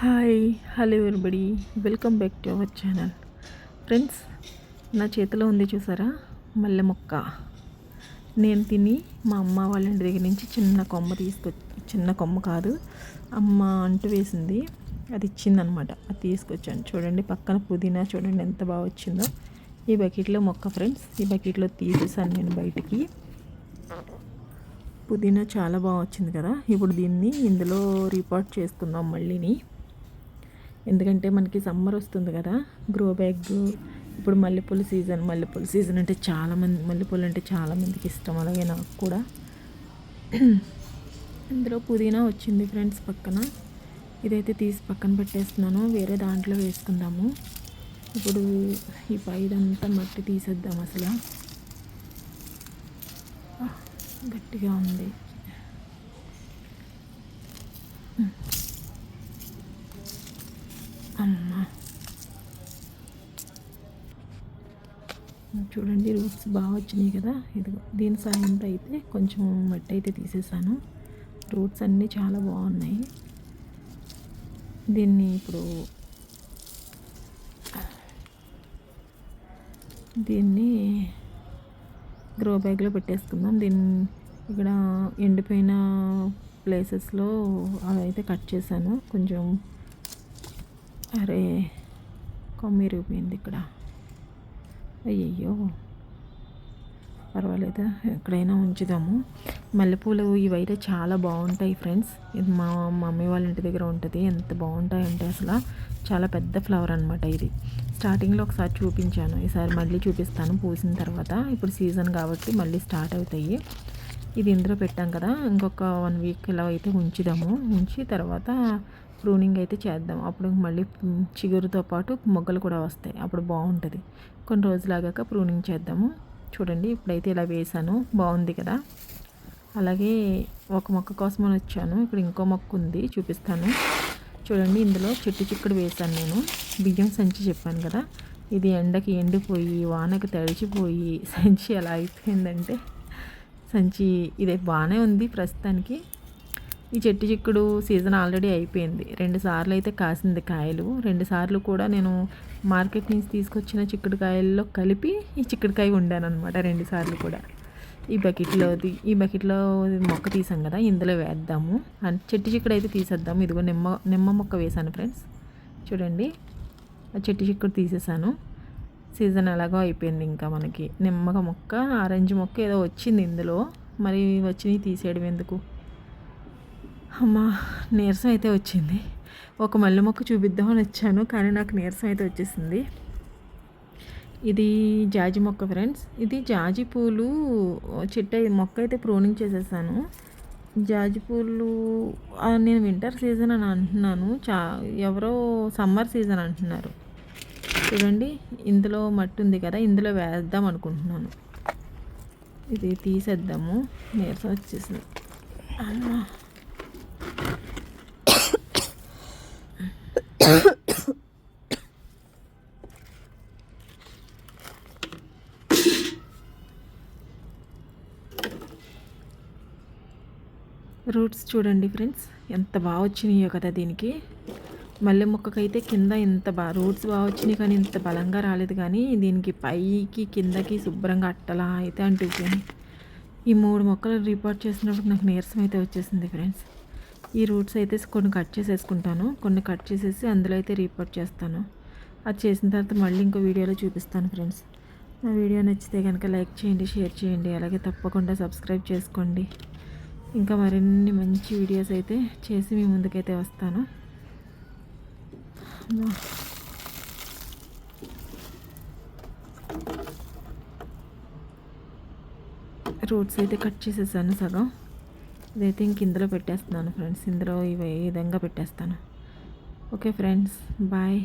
Hi hello everybody. Welcome back to our channel. Friends నా చేతిలో ఉంది చూసారా? మల్లె మొక్క. నేను తిని మా అమ్మ వాళ్ళ ఇంటి దగ్గర నుంచి చిన్న కొమ్మ తీసుకొచ్చి చిన్న కొమ్మ కాదు అమ్మ అంటు వేసింది. అది ఇచ్చిందనమాట. అది తీసుకొచ్చాను. చూడండి పక్కన పుదీనా చూడండి ఎంత బాగా వచ్చిందో. ఈ బకెట్లో మొక్క ఫ్రెండ్స్. ఈ బకెట్లో తీసేసాను నేను బయటికి. పుదీనా చాలా బాగా వచ్చింది కదా. ఇప్పుడు దీన్ని ఇందులో రిపోర్ట్ చేసుకుందాం మళ్ళీని. ఎందుకంటే మనకి సమ్మర్ వస్తుంది కదా గ్రో బ్యాగ్ ఇప్పుడు మల్లెపూల సీజన్ మల్లెపూల సీజన్ అంటే చాలామంది మల్లెపూలు అంటే చాలామందికి ఇష్టం. అలాగే నాకు కూడా. ఇందులో పుదీనా వచ్చింది ఫ్రెండ్స్ పక్కన. ఇదైతే తీసి పక్కన పెట్టేస్తున్నాను. వేరే దాంట్లో వేసుకుందాము. ఇప్పుడు ఈ పైదంతా మట్టి తీసేద్దాం అసలు. గట్టిగా ఉంది అమ్మ చూడండి రూట్స్ బాగా వచ్చినాయి కదా. ఇదిగో దీని సాయంతో అయితే కొంచెం మట్టి అయితే తీసేసాను. రూట్స్ అన్నీ చాలా బాగున్నాయి. దీన్ని ఇప్పుడు దీన్ని గ్రో బ్యాగ్లో పెట్టేసుకుందాం. దీన్ని ఇక్కడ ఎండిపోయిన ప్లేసెస్లో అయితే కట్ చేశాను. కొంచెం అరే కొమ్మిరిగిపోయింది ఇక్కడ. అయ్యయ్యో. పర్వాలేదు? ఎక్కడైనా ఉంచుదాము. మల్లెపూలు ఇవైతే చాలా బాగుంటాయి ఫ్రెండ్స్. ఇది మా మమ్మీ వాళ్ళ ఇంటి దగ్గర ఉంటుంది. ఎంత బాగుంటాయంటే అసలు చాలా పెద్ద ఫ్లవర్ అనమాట ఇది. స్టార్టింగ్లో ఒకసారి చూపించాను. ఈసారి మళ్ళీ చూపిస్తాను. పూసిన తర్వాత ఇప్పుడు సీజన్ కాబట్టి మళ్ళీ స్టార్ట్ అవుతాయి. ఇది ఇందులో పెట్టాం కదా. ఇంకొక వన్ వీక్ ఇలా అయితే ఉంచుదాము. ఉంచి తర్వాత ప్రూనింగ్ అయితే చేద్దాం. అప్పుడు మళ్ళీ చిగురుతో పాటు మొగ్గలు కూడా వస్తాయి. అప్పుడు బాగుంటుంది. కొన్ని రోజులాగాక ప్రూనింగ్ చేద్దాము. చూడండి ఇప్పుడైతే ఇలా వేసాను బాగుంది కదా? అలాగే ఒక మొక్క కోసం అని వచ్చాను. ఇక్కడ ఇంకో మొక్క ఉంది చూపిస్తాను. చూడండి ఇందులో చెట్టు చిక్కుడు వేసాను నేను. బియ్యం సంచి చెప్పాను కదా? ఇది ఎండకి ఎండిపోయి వానకి తడిచిపోయి సంచి ఎలా అయిపోయిందంటే సంచి ఇదే బాగానే ఉంది ప్రస్తుతానికి. ఈ చెట్టు చిక్కుడు సీజన్ ఆల్రెడీ అయిపోయింది. రెండు సార్లు అయితే కాసింది కాయలు. రెండు సార్లు కూడా నేను మార్కెట్ నుంచి తీసుకొచ్చిన చిక్కుడుకాయల్లో కలిపి ఈ చిక్కుడుకాయ వండాను అనమాట రెండు సార్లు కూడా. ఈ బకెట్లో ఈ బకెట్లో మొక్క తీసాం కదా ఇందులో వేద్దాము. చెట్టు చిక్కుడు అయితే తీసేద్దాము. ఇదిగో నిమ్మ నిమ్మ మొక్క వేసాను ఫ్రెండ్స్. చూడండి ఆ చెట్టు చిక్కుడు తీసేసాను. సీజన్ ఎలాగో అయిపోయింది ఇంకా మనకి. నిమ్మక మొక్క ఆరెంజ్ మొక్క ఏదో వచ్చింది ఇందులో. మరి వచ్చినవి తీసేయడం ఎందుకు అమ్మా నీరసం అయితే వచ్చింది. ఒక మల్లె మొక్క చూపిద్దామని వచ్చాను కానీ నాకు నీరసం అయితే వచ్చేసింది. ఇది జాజి మొక్క ఫ్రెండ్స్ ఇది జాజి పూలు చెట్టు మొక్క అయితే ప్రోనింగ్ చేసేసాను. జాజి పూలు నేను వింటర్ సీజన్ అని అంటున్నాను. చా ఎవరో సమ్మర్ సీజన్ అంటున్నారు. చూడండి ఇందులో మట్టి ఉంది కదా ఇందులో వేద్దాం అనుకుంటున్నాను. ఇది తీసేద్దాము. నీరసం వచ్చేసింది. అమ్మా. రూట్స్ చూడండి ఫ్రెండ్స్. ఎంత బాగా వచ్చినాయో కదా దీనికి. మల్లె మొక్కకైతే కింద ఇంత బాగా రూట్స్ బాగా వచ్చినాయి కానీ ఇంత బలంగా రాలేదు కానీ దీనికి పైకి కిందకి శుభ్రంగా అట్టలా అయితే అంటుపోయింది ఈ మూడు మొక్కలు రిపోర్ట్ చేసినప్పుడు నాకు నీరసం అయితే వచ్చేసింది ఫ్రెండ్స్. ఈ రూట్స్ అయితే కొన్ని కట్ చేసేసుకుంటాను. కొన్ని కట్ చేసేసి అందులో అయితే రీపోర్ట్ చేస్తాను. అది చేసిన తర్వాత మళ్ళీ ఇంకో వీడియోలో చూపిస్తాను ఫ్రెండ్స్. నా వీడియో నచ్చితే కనుక లైక్ చేయండి షేర్ చేయండి. అలాగే తప్పకుండా సబ్స్క్రైబ్ చేసుకోండి. ఇంకా మరిన్ని మంచి వీడియోస్ అయితే చేసి మీ ముందుకైతే వస్తాను. రూట్స్ అయితే కట్ చేసేసాను సగం. ఇదైతే ఇంక ఇందులో పెట్టేస్తున్నాను ఫ్రెండ్స్. ఇందులో ఇవి ఈ విధంగా పెట్టేస్తాను. Okay friends bye.